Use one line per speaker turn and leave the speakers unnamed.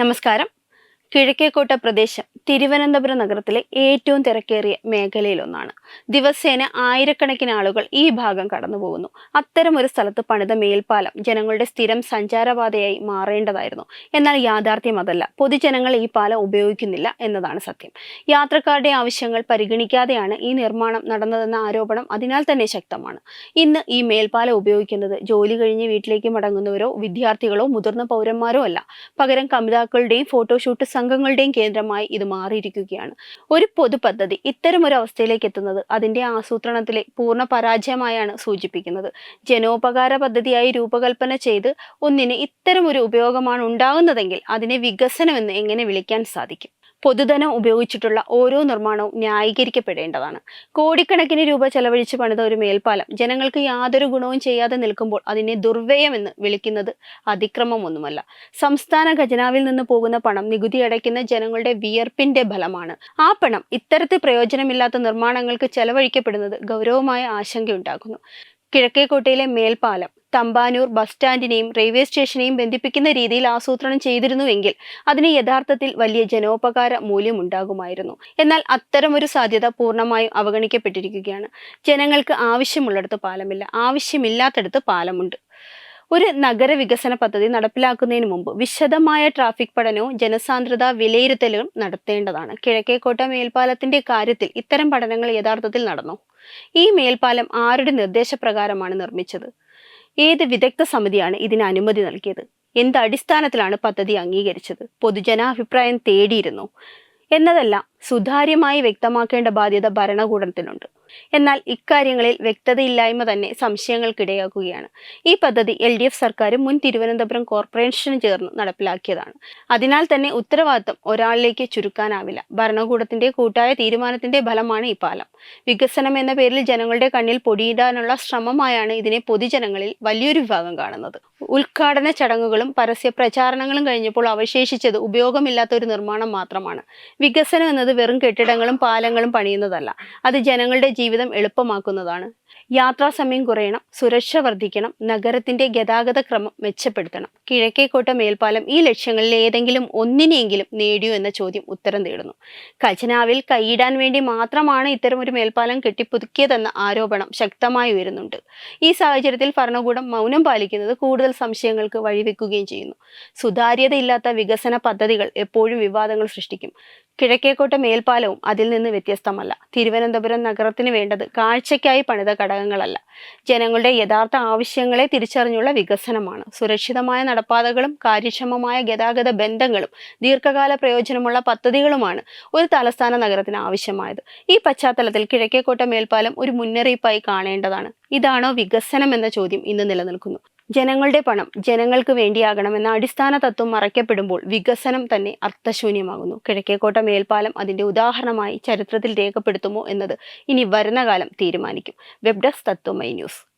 നമസ്കാരം. കിഴക്കേക്കോട്ട പ്രദേശം. തിരുവനന്തപുരം നഗരത്തിലെ ഏറ്റവും തിരക്കേറിയ മേഖലയിലൊന്നാണ്. ദിവസേന ആയിരക്കണക്കിന് ആളുകൾ ഈ ഭാഗം കടന്നു പോകുന്നു അത്തരം ഒരു സ്ഥലത്ത് പണിത മേൽപ്പാലം ജനങ്ങളുടെ സ്ഥിരം സഞ്ചാരപാതയായി മാറേണ്ടതായിരുന്നു. എന്നാൽ യാഥാർത്ഥ്യം അതല്ല. പൊതുജനങ്ങൾ ഈ പാലം ഉപയോഗിക്കുന്നില്ല എന്നതാണ് സത്യം. യാത്രക്കാരുടെ ആവശ്യങ്ങൾ പരിഗണിക്കാതെയാണ് ഈ നിർമ്മാണം നടന്നതെന്ന ആരോപണം അതിനാൽ തന്നെ ശക്തമാണ്. ഇന്ന് ഈ മേൽപ്പാലം ഉപയോഗിക്കുന്നത് ജോലി കഴിഞ്ഞ് വീട്ടിലേക്ക് മടങ്ങുന്നവരോ വിദ്യാർത്ഥികളോ മുതിർന്ന പൗരന്മാരോ അല്ല. പകരം കമിതാക്കളുടെയും ഫോട്ടോഷൂട്ട് സംഘങ്ങളുടെയും കേന്ദ്രമായി ഇത് മാറിയിരിക്കുകയാണ്. ഒരു പൊതു പദ്ധതി ഇത്തരം ഒരു അവസ്ഥയിലേക്ക് എത്തുന്നത് അതിന്റെ ആസൂത്രണത്തിലെ പൂർണ പരാജയമായാണ് സൂചിപ്പിക്കുന്നത്. ജനോപകാര പദ്ധതിയായി രൂപകൽപ്പന ചെയ്ത് ഒന്നിന് ഇത്തരം ഒരു ഉപയോഗമാണ് ഉണ്ടാകുന്നതെങ്കിൽ അതിനെ വികസനമെന്ന് എങ്ങനെ വിളിക്കാൻ സാധിക്കും? പൊതുധനം ഉപയോഗിച്ചിട്ടുള്ള ഓരോ നിർമ്മാണവും ന്യായീകരിക്കപ്പെടേണ്ടതാണ്. കോടിക്കണക്കിന് രൂപ ചെലവഴിച്ച് പണിത ഒരു മേൽപ്പാലം ജനങ്ങൾക്ക് യാതൊരു ഗുണവും ചെയ്യാതെ നിൽക്കുമ്പോൾ അതിനെ ദുർവ്യയമെന്ന് വിളിക്കുന്നത് അതിക്രമമൊന്നുമല്ല. സംസ്ഥാന ഖജനാവിൽ നിന്ന് പോകുന്ന പണം നികുതി അടയ്ക്കുന്ന ജനങ്ങളുടെ വിയർപ്പിന്റെ ഫലമാണ്. ആ പണം ഇത്തരത്തിൽ പ്രയോജനമില്ലാത്ത നിർമ്മാണങ്ങൾക്ക് ചെലവഴിക്കപ്പെടുന്നത് ഗൗരവമായ ആശങ്കയുണ്ടാക്കുന്നു. കിഴക്കേക്കോട്ടയിലെ മേൽപ്പാലം തമ്പാനൂർ ബസ് സ്റ്റാൻഡിനെയും റെയിൽവേ സ്റ്റേഷനെയും ബന്ധിപ്പിക്കുന്ന രീതിയിൽ ആസൂത്രണം ചെയ്തിരുന്നുവെങ്കിൽ അതിന് യഥാർത്ഥത്തിൽ വലിയ ജനോപകാര മൂല്യമുണ്ടാകുമായിരുന്നു. എന്നാൽ അത്തരമൊരു സാധ്യത പൂർണമായും അവഗണിക്കപ്പെട്ടിരിക്കുകയാണ്. ജനങ്ങൾക്ക് ആവശ്യമുള്ളിടത്ത് പാലമില്ല. ആവശ്യമില്ലാത്തടത്ത് പാലമുണ്ട്. ഒരു നഗര വികസന പദ്ധതി നടപ്പിലാക്കുന്നതിന് മുമ്പ് വിശദമായ ട്രാഫിക് പഠനവും ജനസാന്ദ്രത വിലയിരുത്തലും നടത്തേണ്ടതാണ്. കിഴക്കേക്കോട്ട മേൽപ്പാലത്തിന്റെ കാര്യത്തിൽ ഇത്തരം പഠനങ്ങൾ യഥാർത്ഥത്തിൽ നടന്നു. ഈ മേൽപ്പാലം ആരുടെ നിർദ്ദേശപ്രകാരമാണ് നിർമ്മിച്ചത്? ഏത് വിദഗ്ധ സമിതിയാണ് ഇതിന് അനുമതി നൽകിയത്? എന്ത് അടിസ്ഥാനത്തിലാണ് പദ്ധതി അംഗീകരിച്ചത്? പൊതുജനാഭിപ്രായം തേടിയിരുന്നു. എന്നതെല്ലാം സുതാര്യമായി വ്യക്തമാക്കേണ്ട ബാധ്യത ഭരണകൂടത്തിനുണ്ട് എന്നാൽ ഇക്കാര്യങ്ങളിൽ വ്യക്തതയില്ലായ്മ തന്നെ സംശയങ്ങൾക്കിടയാക്കുകയാണ്. ഈ പദ്ധതി എൽ ഡി എഫ് സർക്കാരും മുൻ തിരുവനന്തപുരം കോർപ്പറേഷനും ചേർന്ന് നടപ്പിലാക്കിയതാണ്. അതിനാൽ തന്നെ ഉത്തരവാദിത്തം ഒരാളിലേക്ക് ചുരുക്കാനാവില്ല. ഭരണകൂടത്തിന്റെ കൂട്ടായ തീരുമാനത്തിന്റെ ഫലമാണ് ഈ പാലം. വികസനം എന്ന പേരിൽ ജനങ്ങളുടെ കണ്ണിൽ പൊടിയിടാനുള്ള ശ്രമമായാണ് ഇതിനെ പൊതുജനങ്ങളിൽ വലിയൊരു വിഭാഗം കാണുന്നത്. ഉദ്ഘാടന ചടങ്ങുകളും പരസ്യ പ്രചാരണങ്ങളും കഴിഞ്ഞപ്പോൾ അവശേഷിച്ചത് ഉപയോഗമില്ലാത്ത ഒരു നിർമ്മാണം മാത്രമാണ്. വികസനം എന്നത് വെറും കെട്ടിടങ്ങളും പാലങ്ങളും പണിയുന്നതല്ല. അത് ജനങ്ങളുടെ ജീവിതം എളുപ്പമാക്കുന്നതാണ്. യാത്രാ സമയം കുറയണം സുരക്ഷ വർദ്ധിക്കണം നഗരത്തിന്റെ ഗതാഗത ക്രമം മെച്ചപ്പെടുത്തണം. കിഴക്കേക്കോട്ട മേൽപ്പാലം ഈ ലക്ഷ്യങ്ങളിൽ ഏതെങ്കിലും ഒന്നിനെയെങ്കിലും നേടിയോ എന്ന ചോദ്യം ഉത്തരം തേടുന്നു. ഖജനാവിൽ കൈയിടാൻ വേണ്ടി മാത്രമാണ് ഇത്തരം ഒരു മേൽപ്പാലം കെട്ടിപ്പുതുക്കിയതെന്ന ആരോപണം ശക്തമായി ഉയരുന്നുണ്ട്. ഈ സാഹചര്യത്തിൽ ഭരണകൂടം മൗനം പാലിക്കുന്നത് കൂടുതൽ സംശയങ്ങൾക്ക് വഴിവെക്കുകയും ചെയ്യുന്നു. സുതാര്യതയില്ലാത്ത വികസന പദ്ധതികൾ എപ്പോഴും വിവാദങ്ങൾ സൃഷ്ടിക്കും. കിഴക്കേക്കോട്ട മേൽപ്പാലവും അതിൽ നിന്ന് വ്യത്യസ്തമല്ല. തിരുവനന്തപുരം നഗരത്തിന് വേണ്ടത് കാഴ്ചയ്ക്കായി പണിത ഘടകങ്ങളല്ല. ജനങ്ങളുടെ യഥാർത്ഥ ആവശ്യങ്ങളെ തിരിച്ചറിഞ്ഞുള്ള വികസനമാണ്. സുരക്ഷിതമായ നടപ്പാതകളും കാര്യക്ഷമമായ ഗതാഗത ബന്ധങ്ങളും ദീർഘകാല പ്രയോജനമുള്ള പദ്ധതികളുമാണ് ഒരു തലസ്ഥാന നഗരത്തിന് ആവശ്യമായത്. ഈ പശ്ചാത്തലത്തിൽ കിഴക്കേക്കോട്ട മേൽപ്പാലം ഒരു മുന്നറിയിപ്പായി കാണേണ്ടതാണ്. ഇതാണോ വികസനം എന്ന ചോദ്യം ഇന്ന് നിലനിൽക്കുന്നു. ജനങ്ങളുടെ പണം ജനങ്ങൾക്ക് വേണ്ടിയാകണമെന്ന അടിസ്ഥാന തത്വം മറയ്ക്കപ്പെടുമ്പോൾ വികസനം തന്നെ അർത്ഥശൂന്യമാകുന്നു. കിഴക്കേക്കോട്ട മേൽപ്പാലം അതിന്റെ ഉദാഹരണമായി ചരിത്രത്തിൽ രേഖപ്പെടുത്തുമോ എന്നത് ഇനി വരുന്ന കാലം തീരുമാനിക്കും. Web desk Tatwamayi news.